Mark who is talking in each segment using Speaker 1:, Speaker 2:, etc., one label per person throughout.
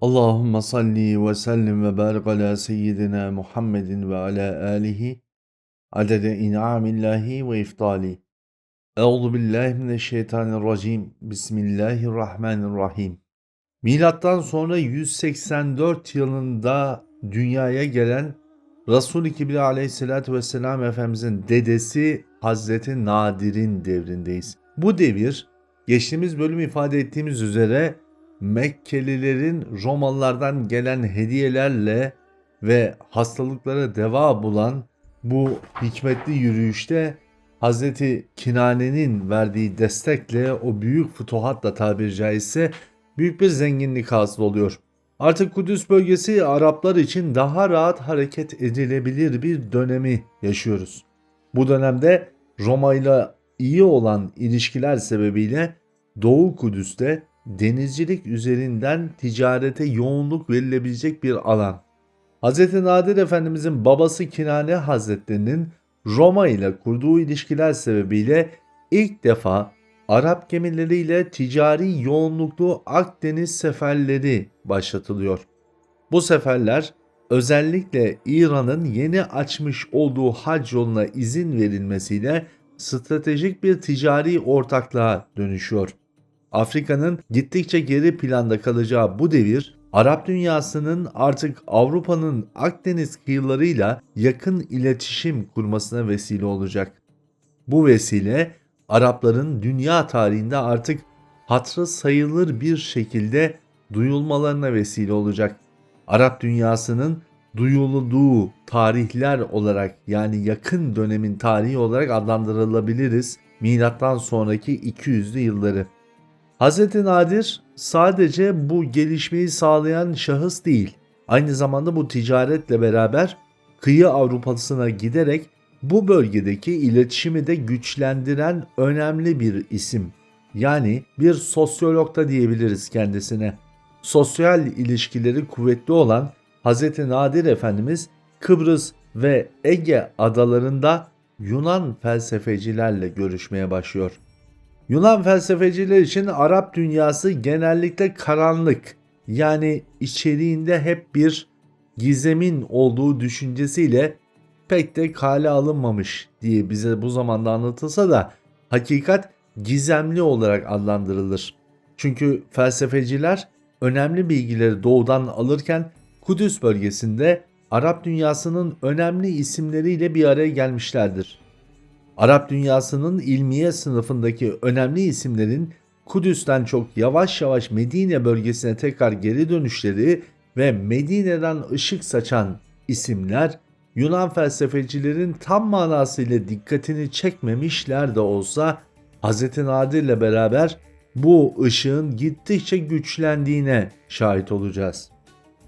Speaker 1: Allahümme salli ve sellim ve barik ala seyyidina Muhammedin ve ala alihi adede in'amillahi ve iftali. Euzu billahi mineşşeytanirracim. Bismillahirrahmanirrahim. Milattan sonra 184 yılında dünyaya gelen Resul-i Kibri aleyhissalatü vesselam Efendimizin dedesi Hazreti Nadir'in devrindeyiz. Bu devir geçtiğimiz bölüm ifade ettiğimiz üzere Mekkelilerin Romalılardan gelen hediyelerle ve hastalıklara deva bulan bu hikmetli yürüyüşte Hazreti Kinane'nin verdiği destekle o büyük fütuhatla tabiri caizse büyük bir zenginlik hasıl oluyor. Artık Kudüs bölgesi Araplar için daha rahat hareket edilebilir bir dönemi yaşıyoruz. Bu dönemde Roma ile iyi olan ilişkiler sebebiyle Doğu Kudüs'te denizcilik üzerinden ticarete yoğunluk verilebilecek bir alan. Hz. Nadir Efendimizin babası Kinane Hazretlerinin Roma ile kurduğu ilişkiler sebebiyle ilk defa Arap gemileriyle ticari yoğunluklu Akdeniz seferleri başlatılıyor. Bu seferler özellikle İran'ın yeni açmış olduğu hac yoluna izin verilmesiyle stratejik bir ticari ortaklığa dönüşüyor. Afrika'nın gittikçe geri planda kalacağı bu devir Arap dünyasının artık Avrupa'nın Akdeniz kıyılarıyla yakın iletişim kurmasına vesile olacak. Bu vesile Arapların dünya tarihinde artık hatırı sayılır bir şekilde duyulmalarına vesile olacak. Arap dünyasının duyulduğu tarihler olarak yani yakın dönemin tarihi olarak adlandırılabiliriz milattan sonraki 200'lü yılları. Hz. Nadir sadece bu gelişmeyi sağlayan şahıs değil. Aynı zamanda bu ticaretle beraber kıyı Avrupa'sına giderek bu bölgedeki iletişimi de güçlendiren önemli bir isim. Yani bir sosyolog da diyebiliriz kendisine. Sosyal ilişkileri kuvvetli olan Hz. Nadir Efendimiz Kıbrıs ve Ege adalarında Yunan felsefecilerle görüşmeye başlıyor. Yunan felsefeciler için Arap dünyası genellikle karanlık yani içeriğinde hep bir gizemin olduğu düşüncesiyle pek de kale alınmamış diye bize bu zamanda anlatılsa da hakikat gizemli olarak adlandırılır. Çünkü felsefeciler önemli bilgileri doğudan alırken Kudüs bölgesinde Arap dünyasının önemli isimleriyle bir araya gelmişlerdir. Arap dünyasının ilmiye sınıfındaki önemli isimlerin Kudüs'ten çok yavaş yavaş Medine bölgesine tekrar geri dönüşleri ve Medine'den ışık saçan isimler Yunan felsefecilerin tam manasıyla dikkatini çekmemişler de olsa Hz. Nadir ile beraber bu ışığın gittikçe güçlendiğine şahit olacağız.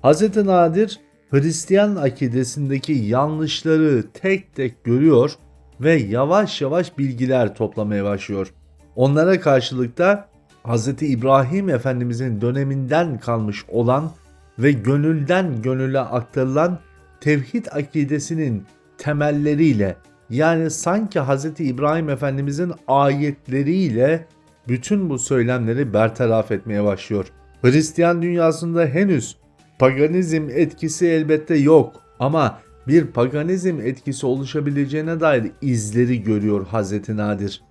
Speaker 1: Hz. Nadir Hristiyan akidesindeki yanlışları tek tek görüyor ve yavaş yavaş bilgiler toplamaya başlıyor. Onlara karşılık da Hz. İbrahim Efendimizin döneminden kalmış olan ve gönülden gönüle aktarılan tevhid akidesinin temelleriyle yani sanki Hz. İbrahim Efendimizin ayetleriyle bütün bu söylemleri bertaraf etmeye başlıyor. Hristiyan dünyasında henüz paganizm etkisi elbette yok ama bir paganizm etkisi oluşabileceğine dair izleri görüyor Hazreti Nadir.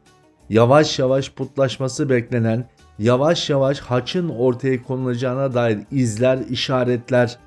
Speaker 1: Yavaş yavaş putlaşması beklenen, yavaş yavaş haçın ortaya konulacağına dair izler, işaretler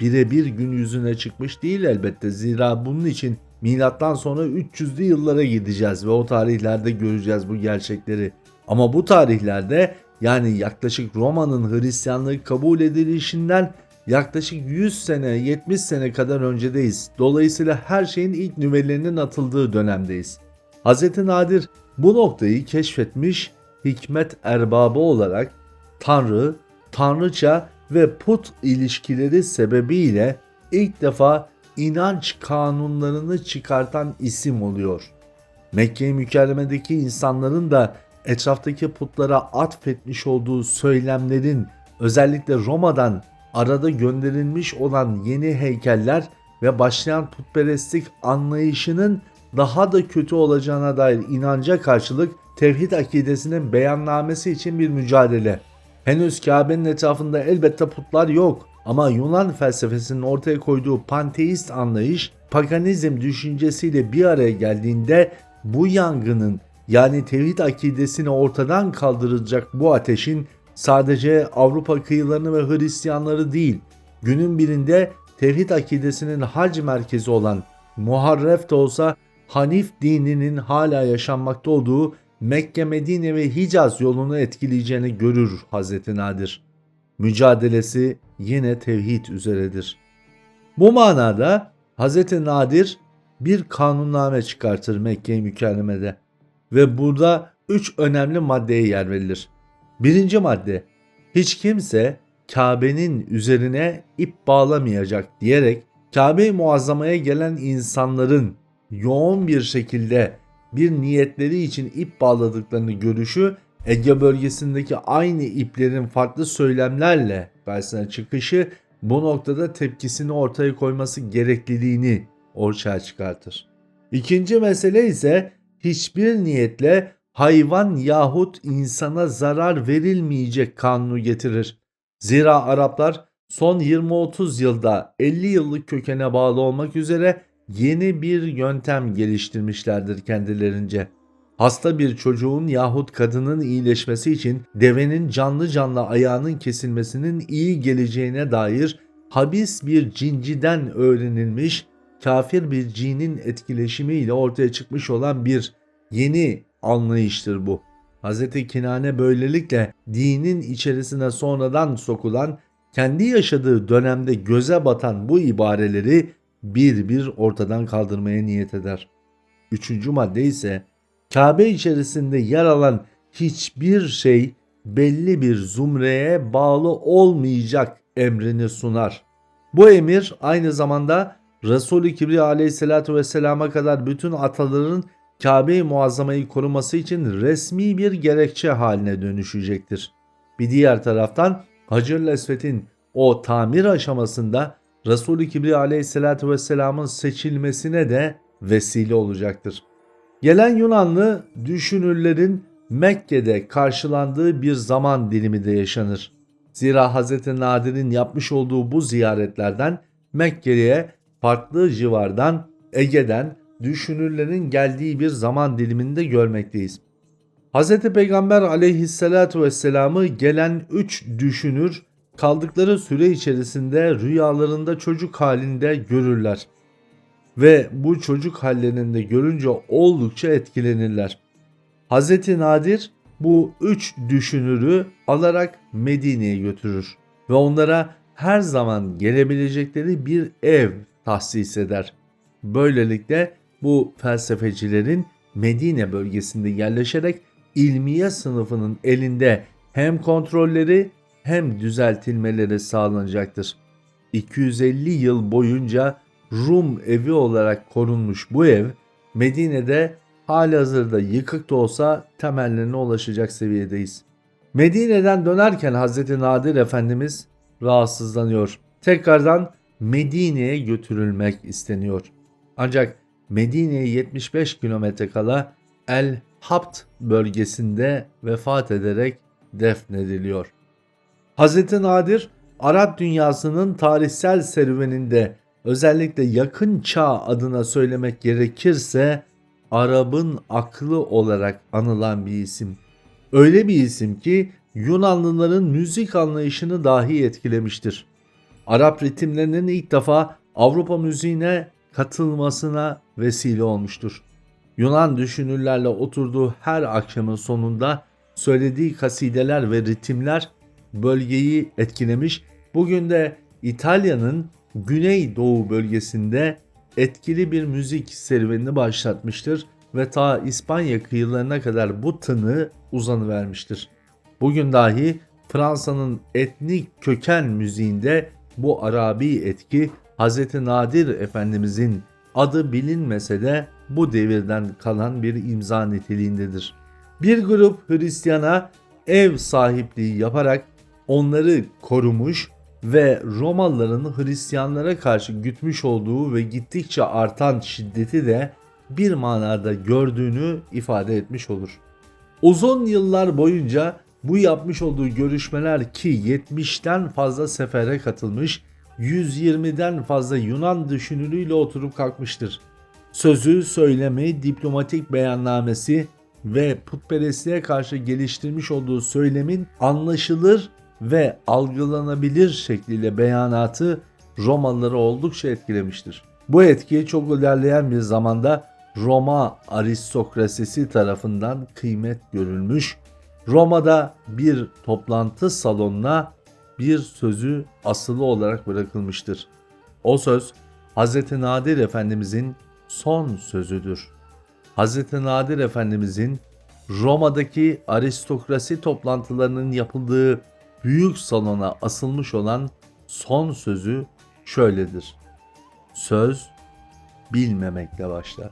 Speaker 1: birebir gün yüzüne çıkmış değil elbette. Zira bunun için milattan sonra 300'lü yıllara gideceğiz ve o tarihlerde göreceğiz bu gerçekleri. Ama bu tarihlerde yani yaklaşık Roma'nın Hristiyanlığı kabul edilişinden yaklaşık 100 sene 70 sene kadar öncedeyiz. Dolayısıyla her şeyin ilk nüvelerinin atıldığı dönemdeyiz. Hz. Nadir bu noktayı keşfetmiş hikmet erbabı olarak Tanrı, Tanrıça ve put ilişkileri sebebiyle ilk defa inanç kanunlarını çıkartan isim oluyor. Mekke-i Mükerreme'deki insanların da etraftaki putlara atfetmiş olduğu söylemlerin özellikle Roma'dan arada gönderilmiş olan yeni heykeller ve başlayan putperestlik anlayışının daha da kötü olacağına dair inanca karşılık tevhid akidesinin beyannamesi için bir mücadele. Henüz Kabe'nin etrafında elbette putlar yok ama Yunan felsefesinin ortaya koyduğu panteist anlayış paganizm düşüncesiyle bir araya geldiğinde bu yangının yani tevhid akidesini ortadan kaldıracak bu ateşin sadece Avrupa kıyılarını ve Hristiyanları değil günün birinde tevhid akidesinin hac merkezi olan muharref de olsa Hanif dininin hala yaşanmakta olduğu Mekke, Medine ve Hicaz yolunu etkileyeceğini görür Hazreti Nadir. Mücadelesi yine tevhid üzeredir. Bu manada Hazreti Nadir bir kanunname çıkartır Mekke-i Mükerreme'de ve burada üç önemli maddeye yer verilir. Birinci madde, hiç kimse Kabe'nin üzerine ip bağlamayacak diyerek Kabe-i Muazzama'ya gelen insanların yoğun bir şekilde bir niyetleri için ip bağladıklarını görüşü Ege bölgesindeki aynı iplerin farklı söylemlerle karşısına çıkışı bu noktada tepkisini ortaya koyması gerekliliğini ortaya çıkartır. İkinci mesele ise hiçbir niyetle hayvan yahut insana zarar verilmeyecek kanunu getirir. Zira Araplar son 20-30 yılda 50 yıllık kökene bağlı olmak üzere yeni bir yöntem geliştirmişlerdir kendilerince. Hasta bir çocuğun yahut kadının iyileşmesi için devenin canlı canlı ayağının kesilmesinin iyi geleceğine dair habis bir cinciden öğrenilmiş kafir bir cinin etkileşimiyle ortaya çıkmış olan bir yeni anlayıştır bu. Hz. Kinane böylelikle dinin içerisine sonradan sokulan, kendi yaşadığı dönemde göze batan bu ibareleri bir bir ortadan kaldırmaya niyet eder. Üçüncü madde ise Kabe içerisinde yer alan hiçbir şey belli bir zumreye bağlı olmayacak emrini sunar. Bu emir aynı zamanda Resul-i Kibriya aleyhissalatü vesselama kadar bütün ataların Kabe-i Muazzama'yı koruması için resmi bir gerekçe haline dönüşecektir. Bir diğer taraftan Esved'in o tamir aşamasında Resul-i Kibriya aleyhissalatü vesselamın seçilmesine de vesile olacaktır. Gelen Yunanlı düşünürlerin Mekke'de karşılandığı bir zaman dilimi de yaşanır. Zira Hz. Nadir'in yapmış olduğu bu ziyaretlerden Mekke'ye farklı civardan, Ege'den düşünürlerin geldiği bir zaman diliminde görmekteyiz. Hz. Peygamber aleyhissalatu vesselam'ı gelen üç düşünür kaldıkları süre içerisinde rüyalarında çocuk halinde görürler. Ve bu çocuk hallerinde görünce oldukça etkilenirler. Hz. Nadir bu üç düşünürü alarak Medine'ye götürür ve onlara her zaman gelebilecekleri bir ev tahsis eder. Böylelikle bu felsefecilerin Medine bölgesinde yerleşerek ilmiye sınıfının elinde hem kontrolleri hem düzeltilmeleri sağlanacaktır. 250 yıl boyunca Rum evi olarak korunmuş bu ev Medine'de halihazırda yıkık da olsa temellerine ulaşacak seviyedeyiz. Medine'den dönerken Hz. Nadir Efendimiz rahatsızlanıyor. Tekrardan Medine'ye götürülmek isteniyor. Ancak Medine'ye 75 kilometre kala El Habt bölgesinde vefat ederek defnediliyor. Hz. Nadir Arap dünyasının tarihsel serüveninde özellikle yakın çağ adına söylemek gerekirse Arap'ın aklı olarak anılan bir isim. Öyle bir isim ki Yunanlıların müzik anlayışını dahi etkilemiştir. Arap ritimlerinin ilk defa Avrupa müziğine katılmasına vesile olmuştur. Yunan düşünürlerle oturduğu her akşamın sonunda söylediği kasideler ve ritimler bölgeyi etkilemiş. Bugün de İtalya'nın güneydoğu bölgesinde etkili bir müzik serüvenini başlatmıştır ve ta İspanya kıyılarına kadar bu tını uzanıvermiştir. Bugün dahi Fransa'nın etnik köken müziğinde bu Arabi etki Hz. Nadir Efendimizin adı bilinmese de bu devirden kalan bir imza niteliğindedir. Bir grup Hristiyana ev sahipliği yaparak onları korumuş ve Romalıların Hristiyanlara karşı gütmüş olduğu ve gittikçe artan şiddeti de bir manada gördüğünü ifade etmiş olur. Uzun yıllar boyunca Bu yapmış olduğu görüşmeler ki 70'ten fazla sefere katılmış, 120'den fazla Yunan düşünürüyle oturup kalkmıştır. Sözü, söylemi, diplomatik beyannamesi ve putperestliğe karşı geliştirmiş olduğu söylemin anlaşılır ve algılanabilir şekliyle beyanatı Romalıları oldukça etkilemiştir. Bu etki çok ilerleyen bir zamanda Roma aristokrasisi tarafından kıymet görülmüş. Roma'da bir toplantı salonuna bir sözü asılı olarak bırakılmıştır. O söz Hz. Nadir Efendimizin son sözüdür. Hz. Nadir Efendimizin Roma'daki aristokrasi toplantılarının yapıldığı büyük salona asılmış olan son sözü şöyledir. Söz bilmemekle başlar.